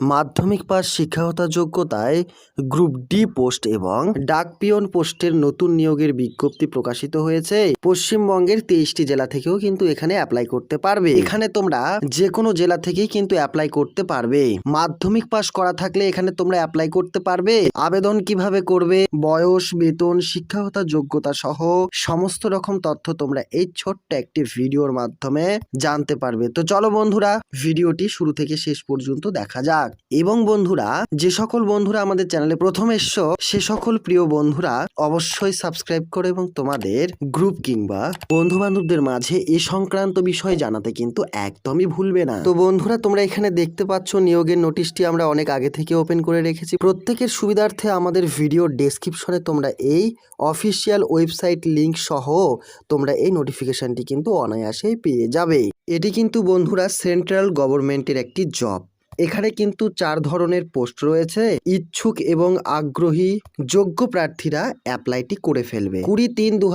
মাধ্যমিক পাস শিক্ষাগত যোগ্যতায় গ্রুপ ডি পোস্ট এবং ডাক পিয়ন পোস্টের নতুন নিয়োগের বিজ্ঞপ্তি প্রকাশিত হয়েছে। পশ্চিমবঙ্গের তেইশটি জেলা থেকেও কিন্তু এখানে অ্যাপ্লাই করতে পারবে। এখানে তোমরা যে কোনো জেলা থেকেই কিন্তু অ্যাপ্লাই করতে পারবে। মাধ্যমিক পাস করা থাকলে এখানে তোমরা অ্যাপ্লাই করতে পারবে। আবেদন কীভাবে করবে, বয়স, বেতন শিক্ষাগত যোগ্যতা সহ সমস্ত রকম তথ্য তোমরা এই ছোট্ট একটি ভিডিওর মাধ্যমে জানতে পারবে। তো চলো বন্ধুরা, ভিডিওটি শুরু থেকে শেষ পর্যন্ত দেখা যাক। এবং বন্ধুরা, যে সকল বন্ধুরা আমাদের চ্যানেলে প্রথম এসছো, সে সকল প্রিয় বন্ধুরা অবশ্যই সাবস্ক্রাইব করো এবং তোমাদের গ্রুপ কিংবা বন্ধু বান্ধবদের মাঝে এ সংক্রান্ত বিষয় জানাতে কিন্তু একদমই ভুলবে না। তো বন্ধুরা, তোমরা এখানে দেখতে পাচ্ছ নিয়োগের নোটিশটি আমরা অনেক আগে থেকে ওপেন করে রেখেছি। প্রত্যেকের সুবিধার্থে আমাদের ভিডিও ডেসক্রিপশনে তোমরা এই অফিসিয়াল ওয়েবসাইট লিঙ্ক সহ তোমরা এই নোটিফিকেশনটি কিন্তু অনায়াসেই পেয়ে যাবে। এটি কিন্তু বন্ধুরা সেন্ট্রাল গভর্নমেন্টের একটি জব এখানে কিন্তু চার ধরনের পোস্ট রয়েছে। ইচ্ছুক এবং আগ্রহী যোগ্য প্রার্থীরা অ্যাপ্লাইটি করে ফেলবে। কুড়ি তিন দু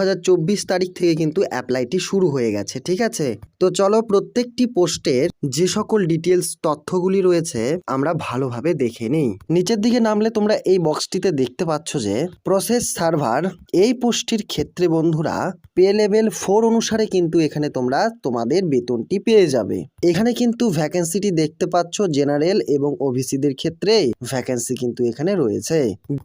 তারিখ থেকে কিন্তু অ্যাপ্লাইটি শুরু হয়ে গেছে, ঠিক আছে? তো চলো প্রত্যেকটি পোস্টের যে সকল ডিটেলস তথ্যগুলি রয়েছে, আমরা ভালোভাবে দেখে নিই। নিচের দিকে নামলে তোমরা এই বক্সটিতে দেখতে পাচ্ছ যে, প্রসেস সার্ভার, এই পোস্টটির ক্ষেত্রে বন্ধুরা, পে লেভেল ফোর অনুসারে কিন্তু এখানে তোমরা তোমাদের বেতনটি পেয়ে যাবে। এখানে কিন্তু ভ্যাকেন্সিটি দেখতে পাচ্ছ, জেনারেল এবং ওবিসিদের ক্ষেত্রে ভ্যাকেন্সি কিন্তু এখানে রয়েছে।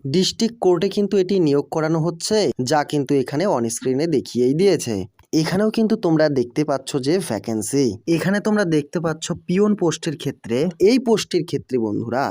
ডিস্ট্রিক্ট কোর্টে কিন্তু এটি নিয়োগ করানো হচ্ছে, যা কিন্তু এখানে অন স্ক্রিনে দেখিয়েই দিয়েছে। এখানেও কিন্তু তোমরা দেখতে পাচ্ছ যে ভ্যাকেন্সি। এখানে তোমরা দেখতে পাচ্ছ পিওন পোস্টের ক্ষেত্রে। এই পোস্টের ক্ষেত্রে বন্ধুরা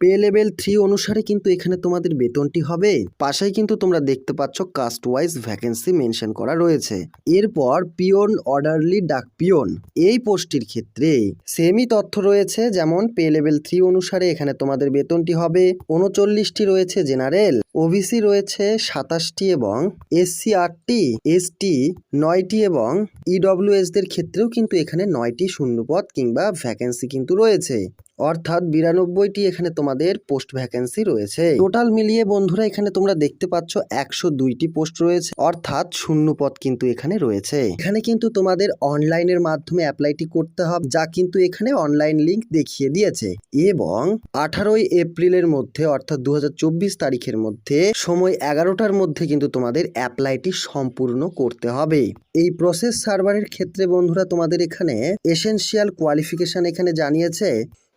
পে লেভেল থ্রি অনুসারে কিন্তু এখানে তোমাদের বেতনটি হবে। পাশেই কিন্তু তোমরা দেখতে পাচ্ছ কাস্ট ওয়াইজ ভ্যাকেন্সি মেনশন করা রয়েছে। এরপর পিওন অর্ডারলি ডাক পিওন। এই পোস্টটির ক্ষেত্রে সেমই তথ্য রয়েছে, যেমন পে লেভেল থ্রি অনুসারে এখানে তোমাদের বেতনটি হবে। উনচল্লিশটি রয়েছে জেনারেল ওবিসি রয়েছে সাতাশটি এবং এসসি আটটি এসটি নয়টি এবং ইডব্লিউএস দের ক্ষেত্রেও কিন্তু এখানে নয়টি শূন্যপদ কিংবা ভ্যাকেন্সি কিন্তু রয়েছে। অর্থাৎ বিরানব্বইটি এখানে তোমাদের পোস্ট ভ্যাকেন্সি রয়েছে। টোটাল মিলিয়ে বন্ধুরা, এখানে তোমরা দেখতে পাচ্ছ একশো দুইটি পোস্ট রয়েছে, অর্থাৎ শূন্য পদ কিন্তু এখানে রয়েছে। এখানে কিন্তু তোমাদের অনলাইনের মাধ্যমে অ্যাপ্লাইটি করতে হবে, যা কিন্তু এখানে অনলাইন লিংক দেখিয়ে দিয়েছে। এবং আঠারোই এপ্রিলের মধ্যে, অর্থাৎ দু হাজার চব্বিশ তারিখের মধ্যে, সময় এগারোটার মধ্যে কিন্তু তোমাদের অ্যাপ্লাইটি সম্পূর্ণ করতে হবে। এই প্রসেস সার্ভারের ক্ষেত্রে বন্ধুরা, তোমাদের এখানে এসেনশিয়াল কোয়ালিফিকেশন এখানে জানিয়েছে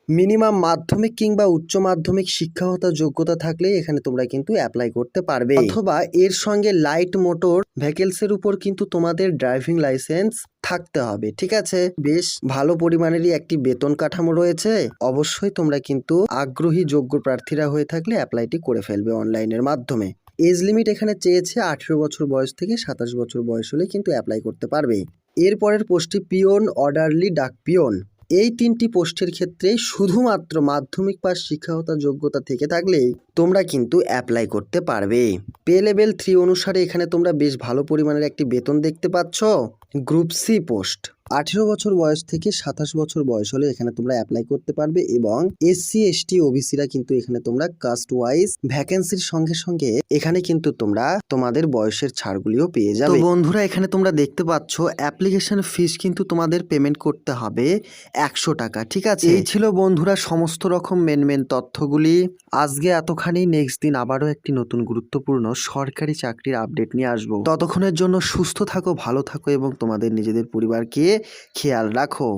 মিনিমাম মাধ্যমিক কিংবা উচ্চ মাধ্যমিক শিক্ষাগত যোগ্যতা থাকলে এখানে তোমরা কিন্তু অ্যাপ্লাই করতে পারবে। অথবা এর সঙ্গে লাইট মোটর ভেহিকেলসের উপর কিন্তু তোমাদের ড্রাইভিং লাইসেন্স থাকতে হবে, ঠিক আছে? বেশ ভালো পরিমাণেরই একটি বেতন কাঠামো রয়েছে। অবশ্যই তোমরা কিন্তু আগ্রহী যোগ্য প্রার্থীরা হয়ে থাকলে অ্যাপ্লাইটি করে ফেলবে অনলাইনের মাধ্যমে। এজ লিমিট এখানে চেয়েছে আঠেরো বছর বয়স থেকে সাতাশ বছর বয়স হলে কিন্তু অ্যাপ্লাই করতে পারবে। এরপরের পোস্টটি পিওন অর্ডারলি ডাক পিওন। এই তিনটি পোস্টের ক্ষেত্রে শুধুমাত্র মাধ্যমিক পাস শিক্ষাগত যোগ্যতা থেকে থাকলে তোমরা কিন্তু অ্যাপ্লাই করতে পারবে। পে লেভেল থ্রি অনুসারে এখানে তোমরা বেশ ভালো পরিমাণের একটি বেতন দেখতে পাচ্ছ। গ্রুপ সি পোস্ট আঠেরো বছর বয়স থেকে সাতাশ বছর বয়স হলে এখানে তোমরা অ্যাপ্লাই করতে পারবে এবং এসসি এসটি ওবিসিরা কিন্তু এখানে তোমরা কাস্ট ওয়াইজ ভ্যাকেন্সির সঙ্গে সঙ্গে এখানে কিন্তু তোমরা তোমাদের বয়সের ছাড়গুলিও পেয়ে যাবে। বন্ধুরা এখানে তোমরা দেখতে পাচ্ছ অ্যাপ্লিকেশন ফিস কিন্তু তোমাদের পেমেন্ট করতে হবে একশো টাকা ঠিক আছে? এই ছিল বন্ধুরা সমস্ত রকম মেন মেন তথ্যগুলি। আজকে এতখানি নেক্সট দিন আবারও একটি নতুন গুরুত্বপূর্ণ সরকারি চাকরির আপডেট নিয়ে আসব। ততক্ষণের জন্য সুস্থ থাকো ভালো থাকো এবং তোমাদের নিজেদের পরিবারকে খেয়াল রাখো।